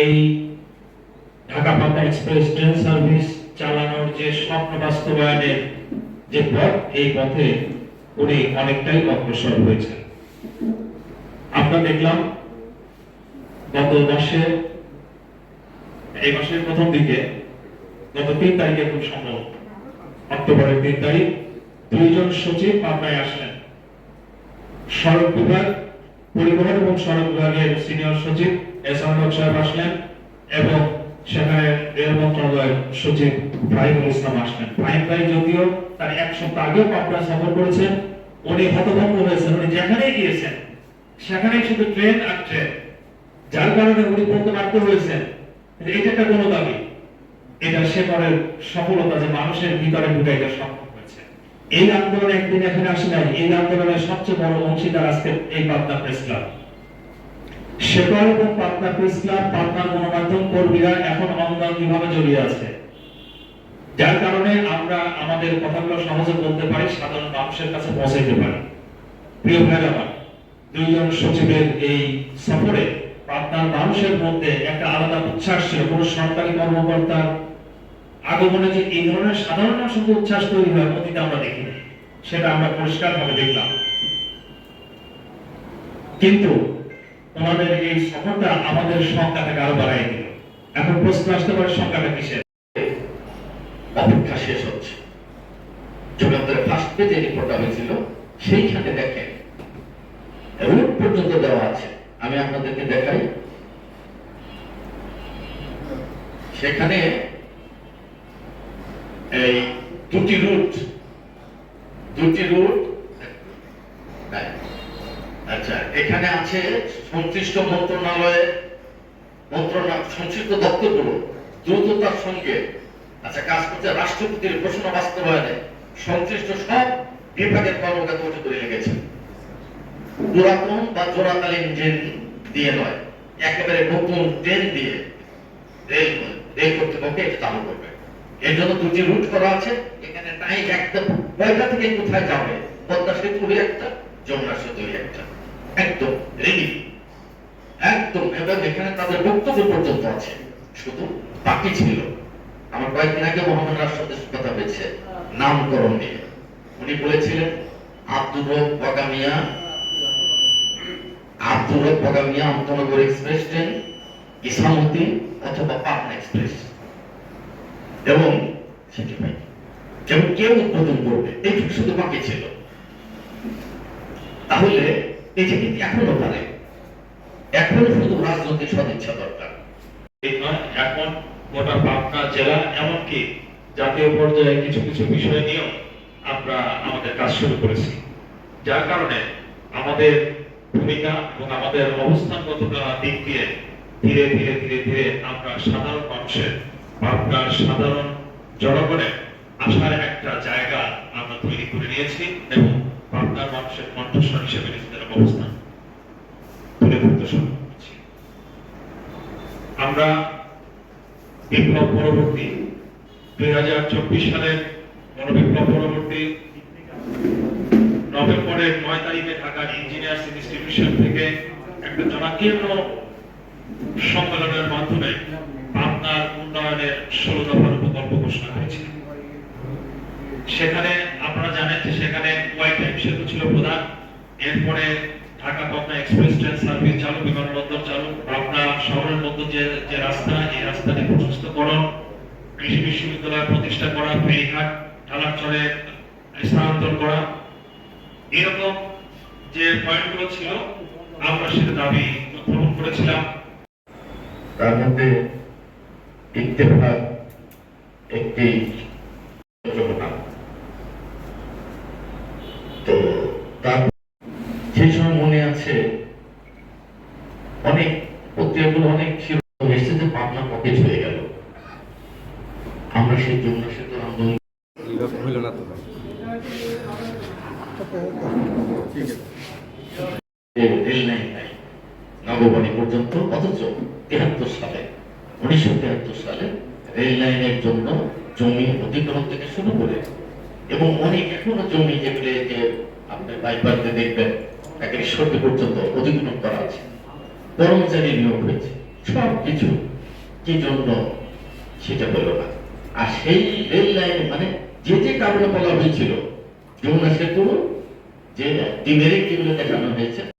এই Dhaka Pabna express train service চালানোর যে স্বপ্ন বাস্তবায়নের যে পথ, এই পথে উনি অনেকটাই অগ্রসর হয়েছেন। আমরা দেখলাম, গত মাসে এই মাসের প্রথম দিকে, গত তিন তারিখে খুব সম্ভব, অক্টোবরের তিন তারিখ, দুইজন সচিব পাবনায় আসলেন। সড়ক বিভাগ পরিবহন এবং সড়ক বিভাগের সিনিয়র সচিব সাহেব আসলেন এবং সেখানে রেল মন্ত্রণালয়ের সচিব ফাহিমুল ইসলাম আসলেন। ফাহিম ভাই যদিও তার এক সপ্তাহ আগেও পাবনা সফর করেছেন, উনি হয়েছেন, উনি যেখানেই গিয়েছেন, সেখানেই শুধু ট্রেন আর ট্রেন, যার কারণে উনি বাধ্য হয়েছেন এটা একটা কোনো দাবি? এটা সেবারের সফলতা যে মানুষের ভিতরে ঢুকে এটা সম্ভব হয়েছে। এই আন্দোলন একদিন এখানে আসে নাই, এই আন্দোলনের সবচেয়ে বড় অংশীদার আজকে এই পাবনা প্রেস ক্লাব। শেখর এবং পাবনা প্রেস ক্লাব পাবনার গণমাধ্যম কর্মীরা এখন অঙ্গাঙ্গিভাবে জড়িয়ে আছে। যার কারণে আমরা আমাদের কথাগুলো সহজে বলতে পারি, সাধারণ মানুষের কাছে পৌঁছাইতে পারি। প্রিয় ভাইরা আমার দুইজন সচিবের এই সফরে পাবনার মানুষের মধ্যে একটা আলাদা উচ্ছ্বাস ছিল। কোনো সরকারি কর্মকর্তার আগমনে যে এই ধরনের সাধারণ মানুষের উচ্ছ্বাস তৈরি হয়, অতীতে আমরা দেখিনি। সেটা আমরা পরিষ্কার ভাবে দেখলাম। কিন্তু ওনাদের এই সফরটা আমাদের সংখ্যাটাকে আরও বাড়াই দিল। এখন প্রশ্ন আসতে পারে সংখ্যাটা কিসের? অপেক্ষা শেষ হচ্ছে। যুগান্তরের ফার্স্ট পেজে রিপোর্টটা হয়েছিল, সেইখানে দেখেন। রুট পর্যন্ত দেওয়া আছে। আমি আপনাদেরকে দেখাই। সেখানে এই দুটি রুট দুটি রুট আচ্ছা এখানে আছে সংশ্লিষ্ট মন্ত্রণালয়ের মন্ত্রণালয় সংশ্লিষ্ট দপ্তরগুলো দ্রুততার সঙ্গে আচ্ছা কাজ করছে রাষ্ট্রপতির ঘোষণা বাস্তবায়নে সংশ্লিষ্ট সব বিভাগের কর্মকর্তা উঠে করে লেগেছেন। পুরাতন বা জোড়াকালীন ট্রেন দিয়ে নয়, একেবারে নতুন ট্রেন দিয়ে রেল রেল কর্তৃপক্ষ এটা চালু করবে। এর জন্য দুটি রুট করা আছে, এখানে টাইম একদম কয়টা থেকে কোথায় যাবে? পদ্মা সেতু হয়ে একটা, যমুনা সেতু হয়ে একটা। একদম রেডি একদম এবং এখানে তাদের বক্তব্য পর্যন্ত আছে। শুধু বাকি ছিল, আমার কয়েকদিন আগে মোহাম্মদ রাষ্ট্রপতির সাথে কথা হয়েছে, নামকরণ নিয়ে। উনি বলেছিলেন, আব্দুর রব আব্দুর রব এক্সপ্রেস ট্রেন অথবা পাটনা এক্সপ্রেস। এবং সেটি পাই এবং কে উদ্বোধন করবে শুধু বাকি ছিল। তাহলে এটা কিন্তু এখনও পারে এখন শুধু রাজনৈতিক সদিচ্ছা দরকার। এখন গোটা পাবনা জেলা এমনকি জাতীয় পর্যায়ে কিছু কিছু বিষয় নিয়েও আমরা আমাদের কাজ শুরু করেছি। যার কারণে আমাদের ভূমিকা এবং আমাদের অবস্থানগত দিক দিয়ে ধীরে ধীরে ধীরে ধীরে আমরা সাধারণ মানুষের, পাবনার সাধারণ জনগণের আসার একটা জায়গা আমরা তৈরি করে নিয়েছি এবং পাবনার মানুষের কণ্ঠস্বর হিসেবে নিজেদের অবস্থান তুলে ধরতে সক্ষম হচ্ছি। আমরা বিপ্লব পরবর্তী দুই হাজার চব্বিশ সালের গণবিপ্লব পরবর্তী নভেম্বরের নয় তারিখে ঢাকার ইঞ্জিনিয়ার্স ইনস্টিটিউশন থেকে একটা জনাকীর্ণ সম্মেলনের মাধ্যমে পাবনার উন্নয়নের ষোলো দফার প্রকল্প ঘোষণা হয়েছে সেখানে আপনারা জানেন যে সেখানে ওয়াই টাইম সেতু ছিল প্রধান। এরপরে Dhaka Pabna express train service চালু বিমানবন্দর চালু। পাবনা শহরের মধ্যে যে যে রাস্তা, এই রাস্তাটি প্রশস্তকরণ। কৃষি বিশ্ববিদ্যালয় প্রতিষ্ঠা করা, ফেরিঘাট ঢালারচরে স্থানান্তর করা। এরকম যে পয়েন্টগুলো ছিল, আমরা সেটা দাবি উত্থাপন করেছিলাম। তার মধ্যে ইত্তেফাক একটি ঘটনা তো তার সেই সময় মনে আছে অনেক পত্রিকাগুলো অনেক শিরোনাম এসেছে যে পাবনা পকেট হয়ে গেল। আমরা সেই জন্য সেতু আন্দোলন হইল না তো। রেল লাইন নাই নববাণী পর্যন্ত অথচ তেহাত্তর সালে উনিশশো তেহাত্তর সালে রেল লাইনের জন্য জমি অধিগ্রহণ থেকে শুরু করে এবং অনেক জমি যে আপনি দেখবেন সর্দি পর্যন্ত অধিগ্রহণ করা আছে কর্মচারী নিয়োগ হয়েছে সব কিছু কি জন্য সেটা হলো না। আর সেই রেল লাইন মানে যে যে কারণে বলা হয়েছিল, যমুনা সেতু, যে ডিমেরিট যেগুলো দেখানো হয়েছে